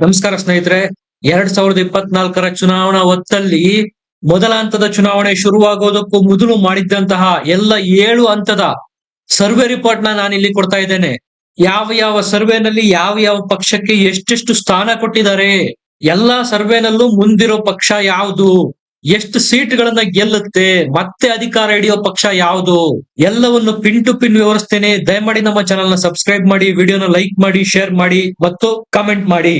ನಮಸ್ಕಾರ ಸ್ನೇಹಿತರೆ, ಎರಡ್ ಸಾವಿರದ ಇಪ್ಪತ್ನಾಲ್ಕರ ಚುನಾವಣಾ ಹೊತ್ತಲ್ಲಿ ಮೊದಲ ಹಂತದ ಚುನಾವಣೆ ಶುರುವಾಗೋದಕ್ಕೂ ಮೊದಲು ಮಾಡಿದ್ದಂತಹ ಎಲ್ಲ ಏಳು ಹಂತದ ಸರ್ವೆ ರಿಪೋರ್ಟ್ನ ನಾನು ಇಲ್ಲಿ ಕೊಡ್ತಾ ಇದ್ದೇನೆ. ಯಾವ ಯಾವ ಸರ್ವೆನಲ್ಲಿ ಯಾವ ಯಾವ ಪಕ್ಷಕ್ಕೆ ಎಷ್ಟೆಷ್ಟು ಸ್ಥಾನ ಕೊಟ್ಟಿದ್ದಾರೆ, ಎಲ್ಲಾ ಸರ್ವೆನಲ್ಲೂ ಮುಂದಿರೋ ಪಕ್ಷ ಯಾವುದು, ಎಷ್ಟು ಸೀಟ್ಗಳನ್ನ ಗೆಲ್ಲುತ್ತೆ, ಮತ್ತೆ ಅಧಿಕಾರ ಹಿಡಿಯೋ ಪಕ್ಷ ಯಾವುದು, ಎಲ್ಲವನ್ನು ಪಿನ್ ಟು ಪಿನ್ ವಿವರಿಸ್ತೇನೆ ದಯಮಾಡಿ ನಮ್ಮ ಚಾನಲ್ನ ಸಬ್ಸ್ಕ್ರೈಬ್ ಮಾಡಿ ವಿಡಿಯೋನ ಲೈಕ್ ಮಾಡಿ ಶೇರ್ ಮಾಡಿ ಮತ್ತು ಕಾಮೆಂಟ್ ಮಾಡಿ.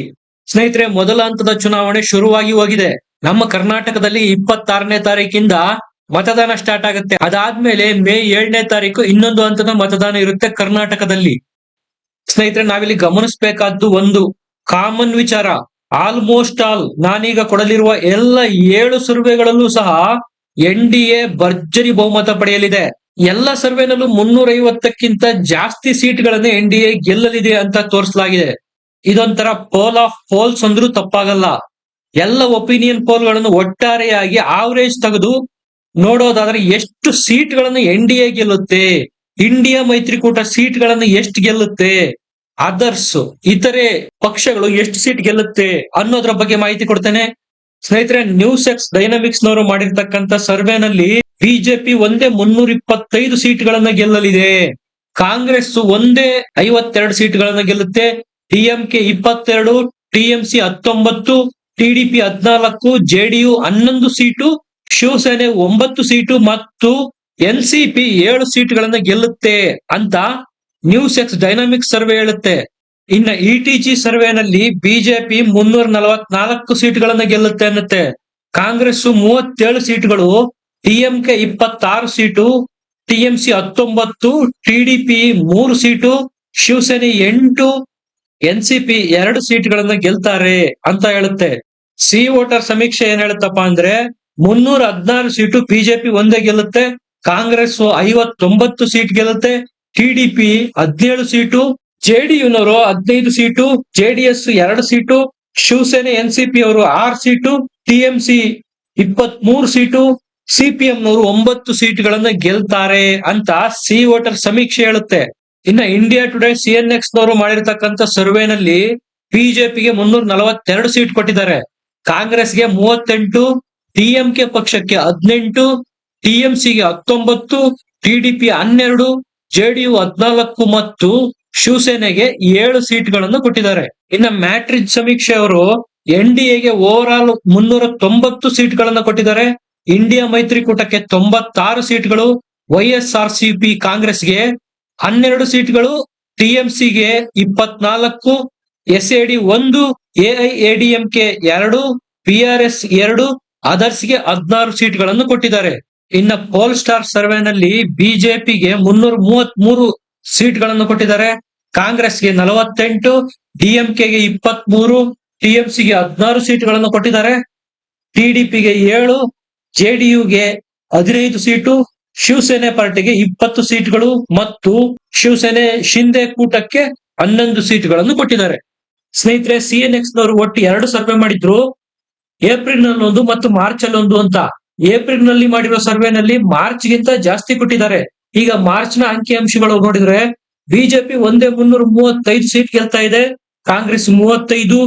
ಸ್ನೇಹಿತರೆ, ಮೊದಲ ಹಂತದ ಚುನಾವಣೆ ಶುರುವಾಗಿ ಹೋಗಿದೆ. ನಮ್ಮ ಕರ್ನಾಟಕದಲ್ಲಿ ಇಪ್ಪತ್ತಾರನೇ ತಾರೀಕಿಂದ ಮತದಾನ ಸ್ಟಾರ್ಟ್ ಆಗುತ್ತೆ. ಅದಾದ್ಮೇಲೆ ಮೇ ಏಳನೇ ತಾರೀಕು ಇನ್ನೊಂದು ಹಂತದ ಮತದಾನ ಇರುತ್ತೆ ಕರ್ನಾಟಕದಲ್ಲಿ. ಸ್ನೇಹಿತರೆ, ನಾವಿಲ್ಲಿ ಗಮನಿಸಬೇಕಾದ್ದು ಒಂದು ಕಾಮನ್ ವಿಚಾರ. ಆಲ್ಮೋಸ್ಟ್ ಆಲ್ ನಾನೀಗ ಕೊಡಲಿರುವ ಎಲ್ಲ ಏಳು ಸರ್ವೆಗಳಲ್ಲೂ ಸಹ ಎನ್ ಡಿ ಭರ್ಜರಿ ಬಹುಮತ ಪಡೆಯಲಿದೆ. ಎಲ್ಲ ಸರ್ವೆನಲ್ಲೂ ಮುನ್ನೂರ ಐವತ್ತಕ್ಕಿಂತ ಜಾಸ್ತಿ ಸೀಟ್ಗಳನ್ನು ಎನ್ ಡಿ ಎ ಗೆಲ್ಲಲಿದೆ ಅಂತ ತೋರಿಸಲಾಗಿದೆ. ಇದೊಂಥರ ಪೋಲ್ ಆಫ್ ಪೋಲ್ಸ್ ಅಂದ್ರೂ ತಪ್ಪಾಗಲ್ಲ. ಎಲ್ಲ ಒಪಿನಿಯನ್ ಪೋಲ್ಗಳನ್ನು ಒಟ್ಟಾರೆಯಾಗಿ ಆವರೇಜ್ ತೆಗೆದು ನೋಡೋದಾದ್ರೆ ಎಷ್ಟು ಸೀಟ್ಗಳನ್ನು ಎನ್ ಡಿ ಎ ಗೆಲ್ಲುತ್ತೆ ಇಂಡಿಯಾ ಮೈತ್ರಿಕೂಟ ಸೀಟ್ಗಳನ್ನು ಎಷ್ಟು ಗೆಲ್ಲುತ್ತೆ ಅದರ್ಸ್ ಇತರೆ ಪಕ್ಷಗಳು ಎಷ್ಟು ಸೀಟ್ ಗೆಲ್ಲುತ್ತೆ ಅನ್ನೋದ್ರ ಬಗ್ಗೆ ಮಾಹಿತಿ ಕೊಡ್ತೇನೆ. ಸ್ನೇಹಿತರೆ ನ್ಯೂಸ್ ಎಕ್ಸ್ ಡೈನಾಮಿಕ್ಸ್ ನವರು ಮಾಡಿರ್ತಕ್ಕಂತ ಸರ್ವೆನಲ್ಲಿ ಬಿಜೆಪಿ ಒಂದೇ ಮುನ್ನೂರ ಇಪ್ಪತ್ತೈದು ಸೀಟ್ಗಳನ್ನ ಗೆಲ್ಲಲಿದೆ. ಕಾಂಗ್ರೆಸ್ ಒಂದೇ ಐವತ್ತೆರಡು ಸೀಟ್ಗಳನ್ನ ಗೆಲ್ಲುತ್ತೆ. ಡಿಎಂಕೆ ಇಪ್ಪತ್ತೆರಡು, ಟಿಎಂಸಿ ಹತ್ತೊಂಬತ್ತು, ಟಿಡಿಪಿ ಹದಿನಾಲ್ಕು, ಜೆಡಿಯು ಹನ್ನೊಂದು ಸೀಟು, ಶಿವಸೇನೆ ಒಂಬತ್ತು ಸೀಟು ಮತ್ತು ಎನ್ಸಿಪಿ ಏಳು ಸೀಟುಗಳನ್ನು ಗೆಲ್ಲುತ್ತೆ ಅಂತ ನ್ಯೂಸ್ ಎಕ್ಸ್ ಡೈನಾಮಿಕ್ ಸರ್ವೆ ಹೇಳುತ್ತೆ. ಇನ್ನ ಇಟಿಜಿ ಸರ್ವೆನಲ್ಲಿ ಬಿಜೆಪಿ ಮುನ್ನೂರ ನಲವತ್ನಾಲ್ಕು ಸೀಟ್ಗಳನ್ನ ಗೆಲ್ಲುತ್ತೆ ಅನ್ನತ್ತೆ. ಕಾಂಗ್ರೆಸ್ ಮೂವತ್ತೇಳು ಸೀಟುಗಳು ಟಿಎಂಕೆ ಇಪ್ಪತ್ತಾರು ಸೀಟು ಟಿಎಂಸಿ ಹತ್ತೊಂಬತ್ತು ಟಿಡಿಪಿ ಮೂರು ಸೀಟು, ಶಿವಸೇನೆ ಎಂಟು ಎನ್ಸಿಪಿ ಎರಡು ಸೀಟ್ಗಳನ್ನ ಗೆಲ್ತಾರೆ ಅಂತ ಹೇಳುತ್ತೆ. ಸಿ ವೋಟರ್ ಸಮೀಕ್ಷೆ ಏನ್ ಹೇಳುತ್ತಪ್ಪ ಅಂದ್ರೆ ಮುನ್ನೂರ ಹದಿನಾರು ಸೀಟು ಬಿಜೆಪಿ ಒಂದೇ ಗೆಲ್ಲುತ್ತೆ, ಕಾಂಗ್ರೆಸ್ ಐವತ್ತೊಂಬತ್ತು ಸೀಟ್ ಗೆಲ್ಲುತ್ತೆ ಟಿಡಿಪಿ ಹದಿನೇಳು ಸೀಟು ಜೆಡಿಯುನವರು ಹದಿನೈದು ಸೀಟು ಜೆಡಿಎಸ್ ಎರಡು seat, Shivsena, N C P ಅವರು ಆರು ಸೀಟು ಟಿಎಂಸಿ ಇಪ್ಪತ್ ಮೂರು ಸೀಟು ಸಿಪಿಎಂ ನವರು ಒಂಬತ್ತು ಸೀಟ್ಗಳನ್ನ ಗೆಲ್ತಾರೆ ಅಂತ ಸಿ ವೋಟರ್ ಸಮೀಕ್ಷೆ ಹೇಳುತ್ತೆ. ಇನ್ನ ಇಂಡಿಯಾ ಟುಡೇ ಸಿಎನ್ಎಕ್ಸ್ ನವರು ಮಾಡಿರ್ತಕ್ಕಂಥ ಸರ್ವೆನಲ್ಲಿ ಬಿಜೆಪಿಗೆ ಮುನ್ನೂರ ನಲವತ್ತೆರಡು ಸೀಟ್ ಕೊಟ್ಟಿದ್ದಾರೆ. ಕಾಂಗ್ರೆಸ್ಗೆ ಮೂವತ್ತೆಂಟು ಟಿಎಂಕೆ ಪಕ್ಷಕ್ಕೆ ಹದಿನೆಂಟು ಟಿಎಂಸಿಗೆ ಹತ್ತೊಂಬತ್ತು ಟಿಡಿಪಿ ಹನ್ನೆರಡು ಜೆಡಿಯು ಹದಿನಾಲ್ಕು ಮತ್ತು ಶಿವಸೇನೆಗೆ ಏಳು ಸೀಟ್ಗಳನ್ನು ಕೊಟ್ಟಿದ್ದಾರೆ. ಇನ್ನ ಮ್ಯಾಟ್ರಿಕ್ ಸಮೀಕ್ಷೆ ಅವರು ಎನ್ ಡಿ ಎಗೆ ಓವರ್ ಆಲ್ ಮುನ್ನೂರ ತೊಂಬತ್ತು ಸೀಟ್ಗಳನ್ನು ಕೊಟ್ಟಿದ್ದಾರೆ. ಇಂಡಿಯಾ ಮೈತ್ರಿಕೂಟಕ್ಕೆ ತೊಂಬತ್ತಾರು ಸೀಟ್ಗಳು Y S R C P ಕಾಂಗ್ರೆಸ್ಗೆ ಹನ್ನೆರಡು ಸೀಟ್ಗಳು ಟಿಎಂಸಿಗೆ ಇಪ್ಪತ್ನಾಲ್ಕು ಎಸ್ ಎ ಡಿ ಒಂದು, ಎಐಎಡಿಎಂಕೆ ಎರಡು ಪಿ ಆರ್ ಎಸ್ ಎರಡು, ಅದರ್ಸ್ಗೆ ಹದಿನಾರು ಸೀಟ್ಗಳನ್ನು ಕೊಟ್ಟಿದ್ದಾರೆ. ಇನ್ನ ಪೋಲ್ ಸ್ಟಾರ್ ಸರ್ವೆನಲ್ಲಿ ಬಿಜೆಪಿಗೆ ಮುನ್ನೂರ ಮೂವತ್ ಮೂರು ಸೀಟ್ಗಳನ್ನು ಕೊಟ್ಟಿದ್ದಾರೆ. ಕಾಂಗ್ರೆಸ್ಗೆ ನಲವತ್ತೆಂಟು, ಡಿಎಂಕೆಗೆ ಇಪ್ಪತ್ತ್ ಮೂರು ಟಿಎಂಸಿಗೆ ಹದಿನಾರು ಸೀಟ್ಗಳನ್ನು ಕೊಟ್ಟಿದ್ದಾರೆ. ಟಿಡಿಪಿಗೆ ಏಳು, ಜೆಡಿಯುಗೆ ಹದಿನೈದು ಸೀಟು ಶಿವಸೇನೆ ಪಾರ್ಟಿಗೆ ಇಪ್ಪತ್ತು ಸೀಟ್ಗಳು ಮತ್ತು ಶಿವಸೇನೆ ಶಿಂದೆ ಕೂಟಕ್ಕೆ ಹನ್ನೊಂದು ಸೀಟ್ಗಳನ್ನು ಕೊಟ್ಟಿದ್ದಾರೆ. ಸ್ನೇಹಿತರೆ ಸಿಎನ್ಎಕ್ಸ್ ನವರು ಒಟ್ಟು ಎರಡು ಸರ್ವೆ ಮಾಡಿದ್ರು. ಏಪ್ರಿಲ್ನಲ್ಲಿ ಒಂದು ಮತ್ತು ಮಾರ್ಚ್ ಅಲ್ಲಿ ಒಂದು ಅಂತ. ಏಪ್ರಿಲ್ನಲ್ಲಿ ಮಾಡಿರೋ ಸರ್ವೆನಲ್ಲಿ ಮಾರ್ಚ್ ಗಿಂತ ಜಾಸ್ತಿ ಕೊಟ್ಟಿದ್ದಾರೆ. ಈಗ ಮಾರ್ಚ್ನ ಅಂಕಿ ಅಂಶಗಳು ನೋಡಿದ್ರೆ, ಬಿಜೆಪಿ ಒಂದೇ ಮುನ್ನೂರ ಮೂವತ್ತೈದು ಸೀಟ್ ಗೆಲ್ತಾ ಇದೆ. ಕಾಂಗ್ರೆಸ್ ಮೂವತ್ತೈದು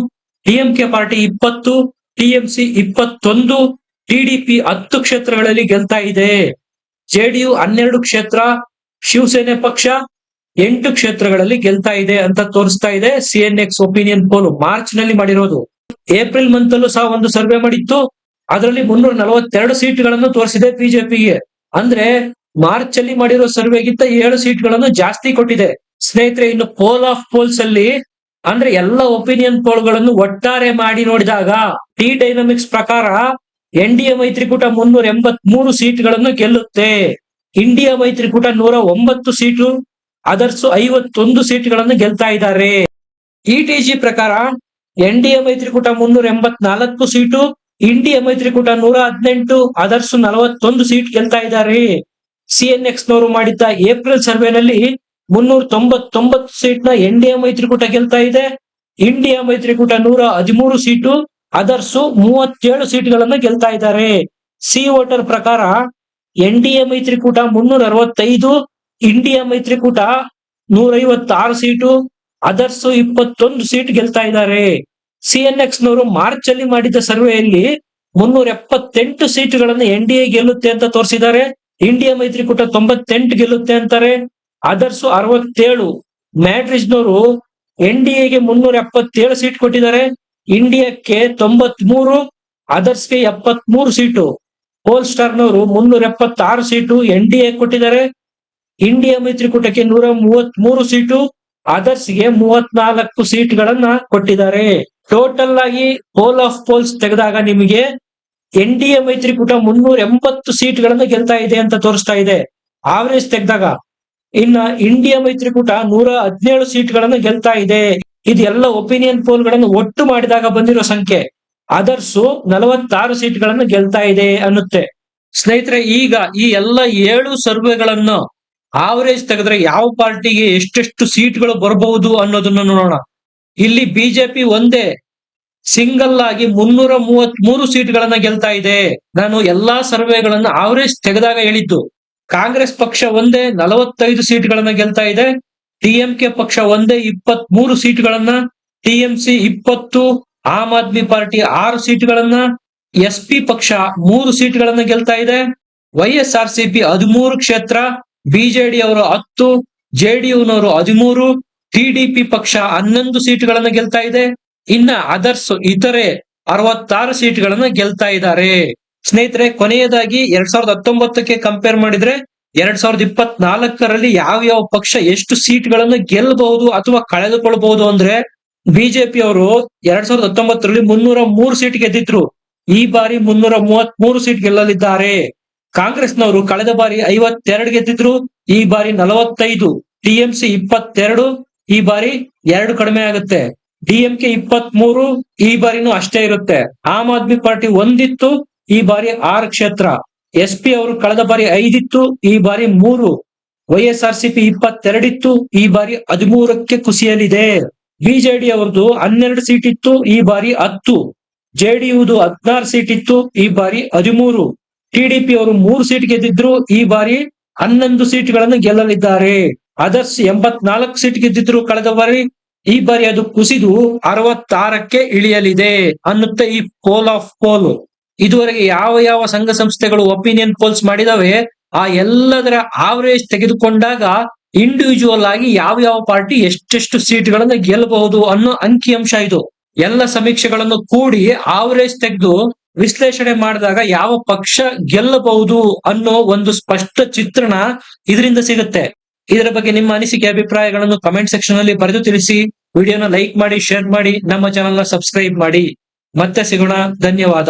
ಡಿಎಂಕೆ ಪಾರ್ಟಿ ಇಪ್ಪತ್ತು ಟಿಎಂಸಿ ಇಪ್ಪತ್ತೊಂದು ಟಿಡಿಪಿ ಹತ್ತು ಕ್ಷೇತ್ರಗಳಲ್ಲಿ ಗೆಲ್ತಾ ಇದೆ. ಜೆಡಿಯು ಹನ್ನೆರಡು ಕ್ಷೇತ್ರ, ಶಿವಸೇನೆ ಪಕ್ಷ ಎಂಟು ಕ್ಷೇತ್ರಗಳಲ್ಲಿ ಗೆಲ್ತಾ ಇದೆ ಅಂತ ತೋರಿಸ್ತಾ ಇದೆ ಸಿಎನ್ಎಕ್ಸ್ ಒಪಿನಿಯನ್ ಪೋಲ್ ಮಾರ್ಚ್ನಲ್ಲಿ ಮಾಡಿರೋದು. ಏಪ್ರಿಲ್ ಮಂತ್ ಅಲ್ಲೂ ಸಹ ಒಂದು ಸರ್ವೆ ಮಾಡಿತ್ತು. ಅದರಲ್ಲಿ ಮುನ್ನೂರ ನಲವತ್ತೆರಡು ಸೀಟ್ಗಳನ್ನು ತೋರಿಸಿದೆ ಬಿಜೆಪಿಗೆ. ಅಂದ್ರೆ ಮಾರ್ಚ್ ಅಲ್ಲಿ ಮಾಡಿರೋ ಸರ್ವೆಗಿಂತ ಏಳು ಸೀಟ್ಗಳನ್ನು ಜಾಸ್ತಿ ಕೊಟ್ಟಿದೆ. ಸ್ನೇಹಿತರೆ, ಇನ್ನು ಪೋಲ್ ಆಫ್ ಪೋಲ್ಸ್ ಅಲ್ಲಿ ಅಂದ್ರೆ ಎಲ್ಲ ಒಪಿನಿಯನ್ ಪೋಲ್ಗಳನ್ನು ಒಟ್ಟಾರೆ ಮಾಡಿ ನೋಡಿದಾಗ ಟಿ ಡೈನಮಿಕ್ಸ್ ಪ್ರಕಾರ ಎನ್ ಡಿ ಎ ಮೈತ್ರಿಕೂಟ ಮುನ್ನೂರ ಎಂಬತ್ ಮೂರು ಸೀಟ್ಗಳನ್ನು ಗೆಲ್ಲುತ್ತೆ. ಇಂಡಿಯಾ ಮೈತ್ರಿಕೂಟ ನೂರ ಒಂಬತ್ತು ಸೀಟು, ಅದರ್ಸ್ ಐವತ್ತೊಂದು ಸೀಟ್ಗಳನ್ನು ಗೆಲ್ತಾ ಇದ್ದಾರೆ. ಇಟಿಜಿ ಪ್ರಕಾರ ಎನ್ ಡಿ ಎ ಮೈತ್ರಿಕೂಟ ಮುನ್ನೂರ ಎಂಬತ್ನಾಲ್ಕು ಸೀಟು, ಇಂಡಿಯಾ ಮೈತ್ರಿಕೂಟ ನೂರ ಹದಿನೆಂಟು ಅದರ್ಸ್ ನಲವತ್ತೊಂದು ಸೀಟ್ ಗೆಲ್ತಾ ಇದ್ದಾರೆ. ಸಿಎನ್ಎಕ್ಸ್ ನವರು ಮಾಡಿದ್ದ ಏಪ್ರಿಲ್ ಸರ್ವೆನಲ್ಲಿ ಮುನ್ನೂರ ತೊಂಬತ್ತೊಂಬತ್ತು ಸೀಟ್ನ ಎನ್ ಡಿ ಎ ಮೈತ್ರಿಕೂಟ ಗೆಲ್ತಾ ಇದೆ. ಇಂಡಿಯಾ ಮೈತ್ರಿಕೂಟ ನೂರ ಹದಿಮೂರು ಸೀಟು ಅದರ್ಸು ಮೂವತ್ತೇಳು ಸೀಟ್ಗಳನ್ನ ಗೆಲ್ತಾ ಇದ್ದಾರೆ. ಸಿ ವೋಟರ್ ಪ್ರಕಾರ ಎನ್ ಡಿ ಎ ಮೈತ್ರಿಕೂಟ ಮುನ್ನೂರ ಅರವತ್ತೈದು ಇಂಡಿಯಾ ಮೈತ್ರಿಕೂಟ ನೂರ ಐವತ್ತಾರು ಸೀಟು ಅದರ್ಸ್ ಇಪ್ಪತ್ತೊಂದು ಸೀಟ್ ಗೆಲ್ತಾ ಇದ್ದಾರೆ. ಸಿ ಎನ್ ಎಕ್ಸ್ ನವರು ಮಾರ್ಚ್ ಅಲ್ಲಿ ಮಾಡಿದ ಸರ್ವೆಯಲ್ಲಿ ಮುನ್ನೂರ ಎಪ್ಪತ್ತೆಂಟು ಸೀಟುಗಳನ್ನು ಎನ್ ಡಿ ಎ ಗೆಲ್ಲುತ್ತೆ ಅಂತ ತೋರಿಸಿದ್ದಾರೆ. ಇಂಡಿಯಾ ಮೈತ್ರಿಕೂಟ ತೊಂಬತ್ತೆಂಟು ಗೆಲ್ಲುತ್ತೆ ಅಂತಾರೆ. ಅದರ್ಸು ಅರವತ್ತೇಳು. ಮ್ಯಾಟ್ರಿಸ್ನವರು ಎನ್ ಡಿ ಎಗೆ ಮುನ್ನೂರ ಎಪ್ಪತ್ತೇಳು ಸೀಟ್ ಕೊಟ್ಟಿದ್ದಾರೆ. ಇಂಡಿಯಾಕ್ಕೆ ತೊಂಬತ್ ಮೂರು ಅದರ್ಸ್ಗೆ ಎಪ್ಪತ್ಮೂರು ಸೀಟು. ಪೋಲ್ ಸ್ಟಾರ್ನವರು ಮುನ್ನೂರ ಎಪ್ಪತ್ತಾರು ಸೀಟು ಎನ್ ಡಿ ಎ ಕೊಟ್ಟಿದ್ದಾರೆ. ಇಂಡಿಯಾ ಮೈತ್ರಿಕೂಟಕ್ಕೆ ನೂರ ಮೂವತ್ ಮೂರು ಸೀಟು, ಅದರ್ಸ್ಗೆ ಮೂವತ್ನಾಲ್ಕು ಸೀಟ್ಗಳನ್ನ ಕೊಟ್ಟಿದ್ದಾರೆ. ಟೋಟಲ್ ಆಗಿ ಪೋಲ್ ಆಫ್ ಪೋಲ್ಸ್ ತೆಗೆದಾಗ ನಿಮಗೆ ಎನ್ ಡಿ ಎ ಮೈತ್ರಿಕೂಟ ಮುನ್ನೂರ ಎಂಬತ್ತು ಸೀಟ್ಗಳನ್ನ ಗೆಲ್ತಾ ಇದೆ ಅಂತ ತೋರಿಸ್ತಾ ಇದೆ. ಆವರೇಜ್ ತೆಗೆದಾಗ ಇನ್ನ ಇಂಡಿಯಾ ಮೈತ್ರಿಕೂಟ ನೂರ ಹದಿನೇಳು ಸೀಟ್ಗಳನ್ನ ಗೆಲ್ತಾ ಇದೆ. ಇದೆಲ್ಲ ಒಪಿನಿಯನ್ ಪೋಲ್ಗಳನ್ನು ಒಟ್ಟು ಮಾಡಿದಾಗ ಬಂದಿರೋ ಸಂಖ್ಯೆ. ಅದರ್ಸು ನಲವತ್ತಾರು ಸೀಟ್ಗಳನ್ನು ಗೆಲ್ತಾ ಇದೆ ಅನ್ನುತ್ತೆ. ಸ್ನೇಹಿತರೆ, ಈಗ ಈ ಎಲ್ಲ ಏಳು ಸರ್ವೆಗಳನ್ನು ಆವರೇಜ್ ತೆಗೆದ್ರೆ ಯಾವ ಪಾರ್ಟಿಗೆ ಎಷ್ಟೆಷ್ಟು ಸೀಟ್ಗಳು ಬರಬಹುದು ಅನ್ನೋದನ್ನ ನೋಡೋಣ. ಇಲ್ಲಿ ಬಿಜೆಪಿ ಒಂದೇ ಸಿಂಗಲ್ ಆಗಿ ಮುನ್ನೂರ ಮೂವತ್ಮೂರು ಸೀಟ್ಗಳನ್ನ ಗೆಲ್ತಾ ಇದೆ. ನಾನು ಎಲ್ಲಾ ಸರ್ವೆಗಳನ್ನ ಆವರೇಜ್ ತೆಗೆದಾಗ ಹೇಳಿದ್ದು. ಕಾಂಗ್ರೆಸ್ ಪಕ್ಷ ಒಂದೇ ನಲವತ್ತೈದು ಸೀಟ್ಗಳನ್ನ ಗೆಲ್ತಾ ಇದೆ. ಟಿಎಂಕೆ ಪಕ್ಷ ಒಂದೇ ಇಪ್ಪತ್ತ್ ಮೂರು ಸೀಟ್ಗಳನ್ನ ಟಿಎಂಸಿ ಇಪ್ಪತ್ತು, ಆಮ್ ಆದ್ಮಿ ಪಾರ್ಟಿ ಆರು ಸೀಟ್ಗಳನ್ನ, ಎಸ್ ಪಿ ಪಕ್ಷ ಮೂರು ಸೀಟ್ಗಳನ್ನ ಗೆಲ್ತಾ ಇದೆ. ವೈಎಸ್ಆರ್ ಆರ್ ಸಿ ಪಿ ಹದಿಮೂರು ಕ್ಷೇತ್ರ ಬಿಜೆಡಿ ಅವರು ಹತ್ತು ಜೆಡಿಯುನವರು ಹದಿಮೂರು ಟಿಡಿಪಿ ಪಕ್ಷ ಹನ್ನೊಂದು ಸೀಟ್ಗಳನ್ನ ಗೆಲ್ತಾ ಇದೆ. ಇನ್ನ ಅದರ್ಸ್ ಇತರೆ ಅರವತ್ತಾರು ಸೀಟ್ಗಳನ್ನ ಗೆಲ್ತಾ ಇದ್ದಾರೆ. ಸ್ನೇಹಿತರೆ, ಕೊನೆಯದಾಗಿ ಎರಡ್ ಸಾವಿರದ ಹತ್ತೊಂಬತ್ತಕ್ಕೆ ಕಂಪೇರ್ ಮಾಡಿದ್ರೆ ಎರಡ್ ಸಾವಿರದ ಇಪ್ಪತ್ನಾಲ್ಕರಲ್ಲಿ ಯಾವ ಯಾವ ಪಕ್ಷ ಎಷ್ಟು ಸೀಟ್ಗಳನ್ನು ಗೆಲ್ಲಬಹುದು ಅಥವಾ ಕಳೆದುಕೊಳ್ಬಹುದು ಅಂದ್ರೆ ಬಿಜೆಪಿ ಅವರು ಎರಡ್ ಸಾವಿರದ ಹತ್ತೊಂಬತ್ತರಲ್ಲಿ ಮುನ್ನೂರ ಮೂರು ಸೀಟ್ ಗೆದ್ದಿದ್ರು. ಈ ಬಾರಿ ಮುನ್ನೂರ ಮೂವತ್ತ್ ಮೂರು ಸೀಟ್ ಗೆಲ್ಲಲಿದ್ದಾರೆ. ಕಾಂಗ್ರೆಸ್ನವರು ಕಳೆದ ಬಾರಿ ಐವತ್ತೆರಡು ಗೆದ್ದಿದ್ರು, ಈ ಬಾರಿ ನಲವತ್ತೈದು. ಟಿಎಂಸಿ ಇಪ್ಪತ್ತೆರಡು, ಈ ಬಾರಿ ಎರಡು ಕಡಿಮೆ ಆಗುತ್ತೆ. ಡಿಎಂಕೆ ಇಪ್ಪತ್ತ್ ಮೂರು ಈ ಬಾರಿನೂ ಅಷ್ಟೇ ಇರುತ್ತೆ. ಆಮ್ ಆದ್ಮಿ ಪಾರ್ಟಿ ಒಂದಿತ್ತು, ಈ ಬಾರಿ ಆರು ಕ್ಷೇತ್ರ. ಎಸ್ ಪಿ ಅವರು ಕಳೆದ ಬಾರಿ ಐದಿತ್ತು, ಈ ಬಾರಿ ಮೂರು. YSR S R C P ಇಪ್ಪತ್ತೆರಡಿತ್ತು, ಈ ಬಾರಿ ಹದಿಮೂರಕ್ಕೆ ಕುಸಿಯಲಿದೆ. ಬಿಜೆಡಿ ಅವ್ರದ್ದು ಹನ್ನೆರಡು ಸೀಟ್ ಇತ್ತು ಈ ಬಾರಿ ಹತ್ತು. ಜೆಡಿಯುದು ಹದಿನಾರು ಸೀಟ್ ಇತ್ತು ಈ ಬಾರಿ ಹದಿಮೂರು. ಟಿಡಿಪಿ ಅವರು ಮೂರು ಸೀಟ್ ಗೆದ್ದಿದ್ರು, ಈ ಬಾರಿ ಹನ್ನೊಂದು ಸೀಟ್ಗಳನ್ನು ಗೆಲ್ಲಲಿದ್ದಾರೆ. ಅದರ್ಸ್ ಎಂಬತ್ನಾಲ್ಕು ಸೀಟ್ ಗೆದ್ದಿದ್ರು ಕಳೆದ ಬಾರಿ, ಈ ಬಾರಿ ಅದು ಕುಸಿದು ಅರವತ್ತಾರಕ್ಕೆ ಇಳಿಯಲಿದೆ ಅನ್ನುತ್ತೆ ಈ ಪೋಲ್ ಆಫ್ ಪೋಲ್ ಇದುವರೆಗೆ ಯಾವ ಯಾವ ಸಂಘ ಸಂಸ್ಥೆಗಳು ಒಪಿನಿಯನ್ ಪೋಲ್ಸ್ ಮಾಡಿದಾವೆ, ಆ ಎಲ್ಲದರ ಆವರೇಜ್ ತೆಗೆದುಕೊಂಡಾಗ ಇಂಡಿವಿಜುವಲ್ ಆಗಿ ಯಾವ ಯಾವ ಪಾರ್ಟಿ ಎಷ್ಟೆಷ್ಟು ಸೀಟ್ಗಳನ್ನ ಗೆಲ್ಲಬಹುದು ಅನ್ನೋ ಅಂಕಿಅಂಶ ಇದು. ಎಲ್ಲ ಸಮೀಕ್ಷೆಗಳನ್ನು ಕೂಡಿ ಆವರೇಜ್ ತೆಗೆದು ವಿಶ್ಲೇಷಣೆ ಮಾಡಿದಾಗ ಯಾವ ಪಕ್ಷ ಗೆಲ್ಲಬಹುದು ಅನ್ನೋ ಒಂದು ಸ್ಪಷ್ಟ ಚಿತ್ರಣ ಇದರಿಂದ ಸಿಗುತ್ತೆ. ಇದರ ಬಗ್ಗೆ ನಿಮ್ಮ ಅನಿಸಿಕೆ, ಅಭಿಪ್ರಾಯಗಳನ್ನು ಕಮೆಂಟ್ ಸೆಕ್ಷನ್ ಅಲ್ಲಿ ಬರೆದು ತಿಳಿಸಿ. ವಿಡಿಯೋನ ಲೈಕ್ ಮಾಡಿ ಶೇರ್ ಮಾಡಿ, ನಮ್ಮ ಚಾನೆಲ್ನ ಸಬ್ಸ್ಕ್ರೈಬ್ ಮಾಡಿ. ಮತ್ತೆ ಸಿಗೋಣ. ಧನ್ಯವಾದ.